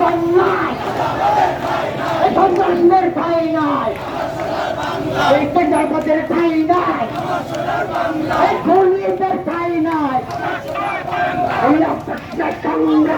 বাংলায় এই সন্ত্রাসীদের ঠাই নাই এই কেন্দ্রপতির ঠাই নাই এই খুনিদের ঠাই নাই এই অপরাধ সংগ্রাম